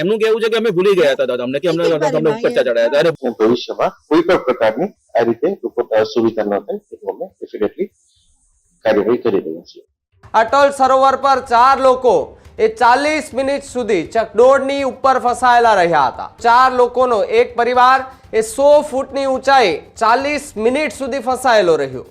એમનું કહેવું છે કે અમે ભૂલી ગયા હતા દાદા અમને કે અમને તમને ઉપર ચડાયા હતા. અને ભવિષ્યમાં કોઈ પણ પ્રકારની આ રીતે સુવિધા ન થાય એટલું અમે ડેફિનેટલી કાર્યવાહી કરી રહ્યા છીએ. અટલ સરોવર પર ચાર લોકો એ ચાલીસ મિનિટ સુધી ચકડોળની ઉપર ફસાયેલા રહ્યા હતા. ચાર લોકોનો એક પરિવાર એ સો ફૂટની ઊંચાઈ ચાલીસ મિનિટ સુધી ફસાયેલો રહ્યો.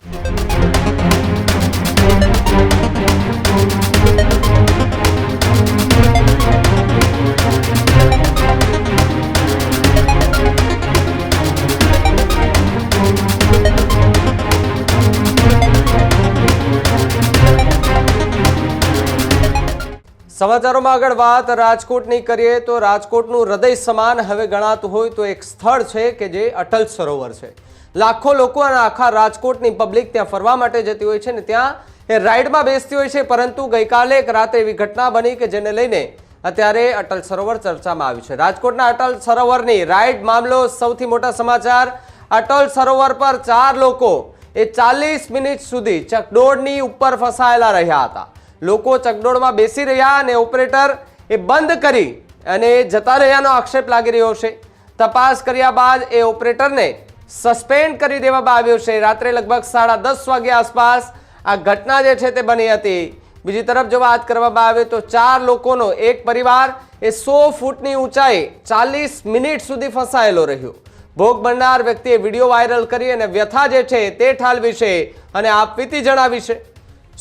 સમાચારોમાં આગળ વાત રાજકોટની કરીએ તો રાજકોટનું હૃદય સમાન હવે ગણાતું હોય તો એક સ્થળ છે કે જે અટલ સરોવર છે. લાખો લોકો અને આખા રાજકોટની પબ્લિક ત્યાં ફરવા માટે જતી હોય છે ને ત્યાં એ રાઇડમાં બેસતી હોય છે, પરંતુ ગઈકાલે એક રાતે એવી ઘટના બની કે જેને લઈને અત્યારે અટલ સરોવર ચર્ચામાં આવ્યું છે. રાજકોટના અટલ સરોવરની રાઇડ મામલો સૌથી મોટા સમાચાર. અટલ સરોવર પર ચાર લોકો એ ચાલીસ મિનિટ સુધી ચકડોળની ઉપર ફસાયેલા રહ્યા હતા. લોકો ચકડોળમાં બેસી રહ્યા અને ઓપરેટર એ બંધ કરી અને જતા રહ્યાનો આક્ષેપ લાગી રહ્યો છે. તપાસ કર્યા બાદ એ ઓપરેટરને સસ્પેન્ડ કરી દેવામાં આવ્યો છે. રાત્રે લગભગ સાડા દસ વાગ્યા આસપાસ આ ઘટના જે છે તે બની હતી. બીજી તરફ જો વાત કરવામાં આવે તો ચાર લોકોનો એક પરિવાર એ સો ફૂટની ઊંચાઈ ચાલીસ મિનિટ સુધી ફસાયેલો રહ્યો. ભોગ બનનાર વ્યક્તિએ વીડિયો વાયરલ કરી અને વ્યથા જે છે તે ઠાલવી છે અને આપવીતી જણાવી છે.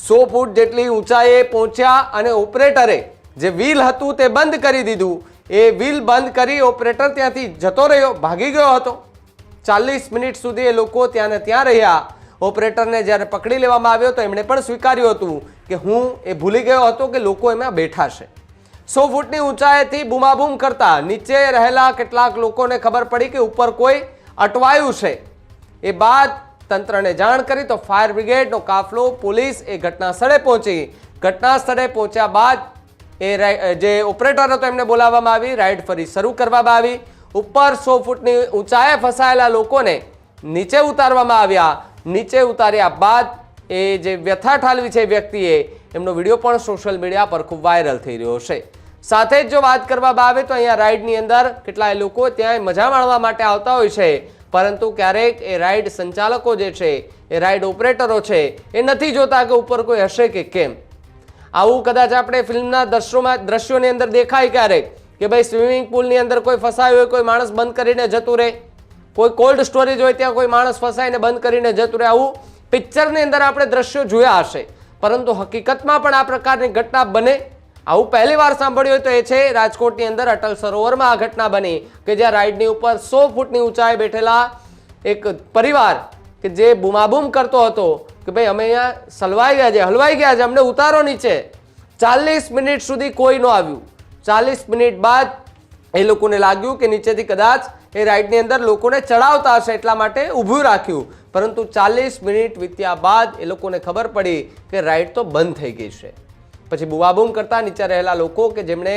સો ફૂટ જેટલી ઊંચાઈએ પહોંચ્યા અને ઓપરેટરે જે વ્હીલ હતું તે બંધ કરી દીધું. એ વ્હીલ બંધ કરી ઓપરેટર ત્યાંથી જતો રહ્યો, ભાગી ગયો હતો. ચાલીસ મિનિટ સુધી એ લોકો ત્યાં ત્યાં રહ્યા. ઓપરેટરને જ્યારે પકડી લેવામાં આવ્યો તો એમણે પણ સ્વીકાર્યું હતું કે હું એ ભૂલી ગયો હતો કે લોકો એમાં બેઠા છે. સો ફૂટની ઊંચાઈથી બૂમાબૂમ કરતા નીચે રહેલા કેટલાક લોકોને ખબર પડી કે ઉપર કોઈ અટવાયું છે. એ બાદ તંત્રને જાણ કરી તો ફાયર બ્રિગેડનો કાફલો પોલીસ એ ઘટના સ્થળે પહોંચી. ઘટના સ્થળે પહોંચ્યા બાદ એ જે ઓપરેટર હતો એમને બોલાવવામાં આવી રાઇડ ફરી શરૂ કરવામાં આવી. ઉપર સો ફૂટની ઊંચાઈએ ફસાયેલા લોકોને નીચે ઉતારવામાં આવ્યા. નીચે ઉતાર્યા બાદ એ જે વ્યથા ઠાલવી છે વ્યક્તિએ એમનો વીડિયો પણ સોશિયલ મીડિયા પર ખૂબ વાયરલ થઈ રહ્યો છે. સાથે જ જો વાત કરવામાં આવે તો અહીંયા રાઈડની અંદર કેટલાય લોકો ત્યાં મજા માણવા માટે આવતા હોય છે. પરંતુ ક્યારેક એ રાઇડ સંચાલકો જે છે, એ રાઇડ ઓપરેટરો છે, એ નથી જોતા કે ઉપર કોઈ હશે કે કેમ. આવું કદાચ આપણે ફિલ્મના દ્રશ્યોમાં, દ્રશ્યોની અંદર દેખાય ક્યારેક કે ભાઈ સ્વિમિંગ પુલની અંદર કોઈ ફસાયો હોય, કોઈ માણસ બંધ કરીને જતું રહે. કોઈ કોલ્ડ સ્ટોરેજ હોય, ત્યાં કોઈ માણસ ફસાઈને બંધ કરીને જતું રહે. આવું પિક્ચરની અંદર આપણે દ્રશ્યો જોયા હશે. પરંતુ હકીકતમાં પણ આ પ્રકારની ઘટના બને આવું પહેલી વાર સાંભળ્યું હોય તો એ છે, રાજકોટની અંદર અટલ સરોવરમાં આ ઘટના બની કે જ્યાં રાઇડની ઉપર સો ફૂટની ઊંચાઈ બેઠેલા એક પરિવાર કે જે બૂમાબૂમ કરતો હતો કે ભાઈ અમે અહીંયા સલવાઈ ગયા છે હલવાઈ ગયા છે અમને ઉતારો નીચે. ચાલીસ મિનિટ સુધી કોઈ ન આવ્યું. ચાલીસ મિનિટ બાદ એ લોકોને લાગ્યું કે નીચેથી કદાચ એ રાઇડની અંદર લોકોને ચડાવતા હશે એટલા માટે ઊભું રાખ્યું. પરંતુ ચાલીસ મિનિટ વીત્યા બાદ એ લોકોને ખબર પડી કે રાઇડ તો બંધ થઈ ગઈ છે. પછી બુવાબૂમ કરતા નીચે રહેલા લોકો કે જેમણે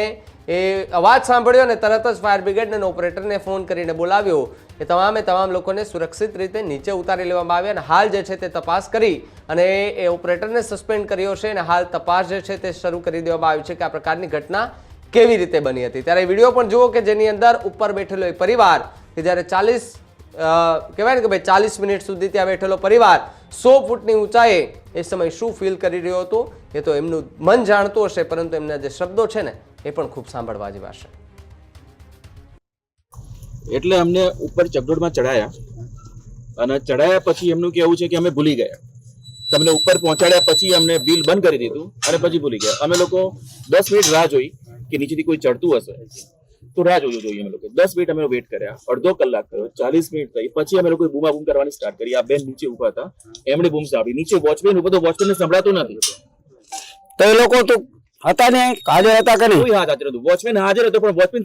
એ અવાજ સાંભળ્યો અને તરત જ ફાયર બ્રિગેડ અને ઓપરેટરને ફોન કરીને બોલાવ્યો. એ તમામે તમામ લોકોને સુરક્ષિત રીતે નીચે ઉતારી લેવામાં આવ્યા અને હાલ જે છે તે તપાસ કરી અને એ ઓપરેટરને સસ્પેન્ડ કર્યો છે અને હાલ તપાસ જે છે તે શરૂ કરી દેવામાં આવી છે કે આ પ્રકારની ઘટના કેવી રીતે બની હતી. ત્યારે વીડિયો પણ જુઓ કે જેની અંદર ઉપર બેઠેલો એ પરિવાર કે જ્યારે ચાલીસ કહેવાય ને કે ભાઈ ચાલીસ મિનિટ સુધી ત્યાં બેઠેલો પરિવાર સો ફૂટની ઊંચાઈએ એ સમય શું ફીલ કરી રહ્યો હતો, એ તો એમનું મન જાણતું હશે, પરંતુ એમના જે શબ્દો છે ને, એ પણ ખૂબ સાંભળવા જેવા છે. એટલે અમને ઉપર ચકડોળમાં ચડાયા અને ચડાયા પછી એમનું કેવું છે કે અમે ભૂલી ગયા. તમને ઉપર પહોંચાડ્યા પછી અમને બિલ બંધ કરી દીધું અને પછી ભૂલી ગયા. અમે લોકો દસ મિનિટ રાહ જોઈ કે નીચેથી કોઈ ચડતું હશે. તો રાહ જોયું જોઈએ અમે લોકો. દસ મિનિટ અમે વેટ કર્યા. અડધો કલાક થયો ચાલીસ મિનિટ થઈ. પછી અમે લોકો બૂમા બૂમ કરવાની સ્ટાર્ટ કરી. આ બેન નીચે ઊભા હતા. એમણે બૂમ સાંભળી. નીચે વોચમેન ઊભો તો વોચમેન સંભળાતું નથી. તો એ લોકો તો હતા ને? હાજર હતા કરી કોઈ હાજર હતું વોચમેન હાજર હતો પણ વોચમેન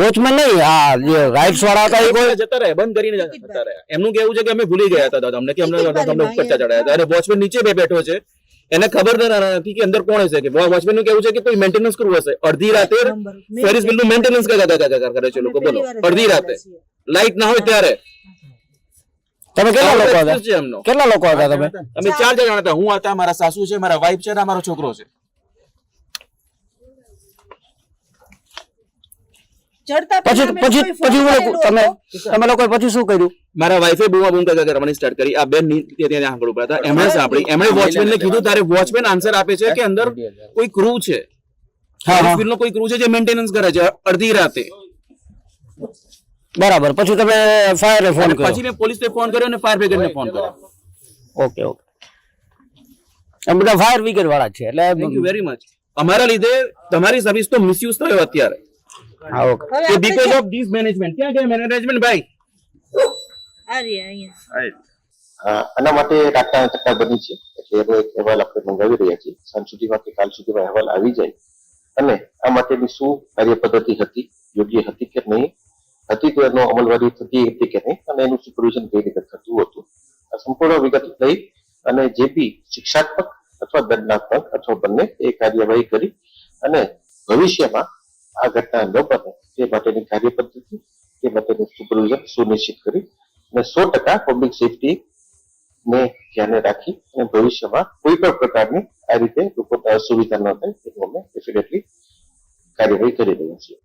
વોચમેન નહીં હા જે રાઇટ્સ વાળા હતા એ કોઈ જતા રહ્યા. બંધ કરીને જતા રહ્યા. એમનું કેવું છે કે અમે ભૂલી ગયા હતા દાદા. અમને કે અમને તમને ઉપર ચડાયા હતા. અને વોચમેન નીચે બે બેઠો છે. એને ખબર નથી કે અંદર કોણ હશે કે? વોચમેનનું કેવું છે કે કોઈ મેન્ટેનન્સ કરવું હશે. અડધી રાતે ફેરિસ બિલનું મેન્ટેનન્સ કરે છે લોકો બોલો. અડધી રાતે. લાઈટ ના હોય ત્યારે. તમે કેટલા લોકો હતા? કેટલા લોકો હતા તમે? અમે ચાર જણા હતા. હું હતા મારા સાસુ છે મારા વાઈફ છે અને મારો છોકરો છે. પછી પછી પછી તમે તમે પછી શું કર્યું? મારા વાઈફે બૂમા બૂમ કરતા કરવાની સ્ટાર્ટ કરી. આ બેન ત્યાં ત્યાં આગળ ઊભા હતા એમણે સાંભળી. એમણે વોચમેન ને કીધું તારે વોચમેન આન્સર આપે છે કે અંદર કોઈ ક્રૂ છે? હા હા. નો કોઈ ક્રૂ છે જે મેન્ટેનન્સ કરે છે? અડધી રાતે. બરાબર. પછી તમે ફાયર ફોન કર્યો. પછી મેં પોલીસ ને ફોન કર્યો અને ફાયર બ્રિગેડ ને ફોન કર્યો. Okay okay. એમ બધા ફાયર બ્રિગેડ વાળા છે એટલે થેન્ક યુ વેરી મચ અમારા લીધે તમારી સર્વિસ તો મિસયુઝ થયો અત્યારે. હા ઓકે. તો બીકોઝ ઓફ ધીસ મેનેજમેન્ટ ક્યાં ગયા મેનેજમેન્ટ ભાઈ? આ રહ્યા અહીંયા. આના માટે ડાક્ટર બની છે. એટલે એનો એક અહેવાલ આપણે મંગાવી રહ્યા છીએ. સાંજ સુધીમાં કે કાલ સુધીમાં અહેવાલ આવી જાય. અને આ માટેની શું કાર્ય પદ્ધતિ હતી? યોગ્ય હતી કે નહીં? હતી તો એનો અમલવારી થતી હતી કે નહીં? અને એનું સુપરવિઝન કઈ રીતે થતું હતું? આ સંપૂર્ણ વિગત લઈ અને જે બી શિક્ષાત્મક અથવા દંડાત્મક અથવા બંને એ કાર્યવાહી કરી. અને ભવિષ્યમાં આ ઘટના ન બને તે માટેની કાર્ય પદ્ધતિ તે માટેનું સુપરવિઝન સુનિશ્ચિત કરી અને સો ટકા પબ્લિક સેફટી ને ધ્યાને રાખી અને ભવિષ્યમાં કોઈ પણ પ્રકારની આ રીતે લોકોને અસુવિધા ન થાય, તેનું અમે ડેફિનેટલી કાર્યવાહી કરી રહ્યા છીએ.